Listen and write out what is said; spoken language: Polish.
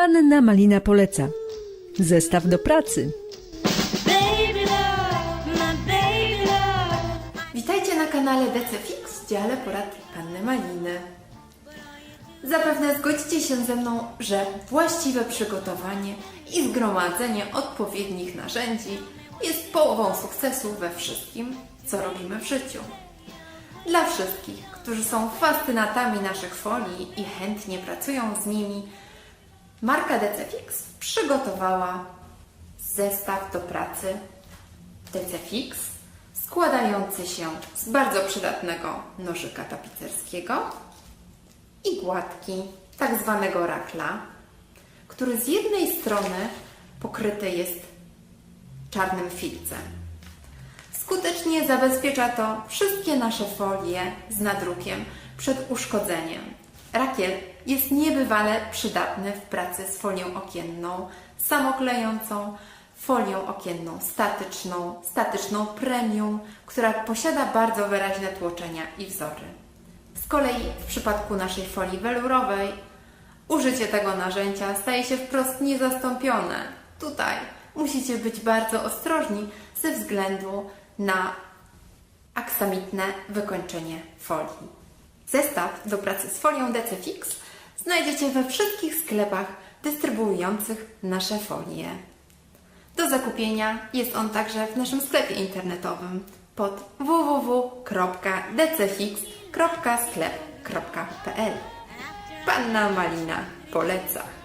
Panna Malina poleca. Zestaw do pracy. Baby love, my baby love. Witajcie na kanale DCFix w dziale porad Panny Maliny. Zapewne zgodzicie się ze mną, że właściwe przygotowanie i zgromadzenie odpowiednich narzędzi jest połową sukcesu we wszystkim, co robimy w życiu. Dla wszystkich, którzy są fascynatami naszych folii i chętnie pracują z nimi, marka DCFix przygotowała zestaw do pracy DCFix składający się z bardzo przydatnego nożyka tapicerskiego i gładki, tak zwanego rakla, który z jednej strony pokryty jest czarnym filcem. Skutecznie zabezpiecza to wszystkie nasze folie z nadrukiem przed uszkodzeniem. Rakiel jest niebywale przydatny w pracy z folią okienną, samoklejącą, folią okienną statyczną, statyczną premium, która posiada bardzo wyraźne tłoczenia i wzory. Z kolei w przypadku naszej folii welurowej użycie tego narzędzia staje się wprost niezastąpione. Tutaj musicie być bardzo ostrożni ze względu na aksamitne wykończenie folii. Zestaw do pracy z folią DCFix znajdziecie we wszystkich sklepach dystrybuujących nasze folie. Do zakupienia jest on także w naszym sklepie internetowym pod www.dcfix.sklep.pl Panna Malina poleca.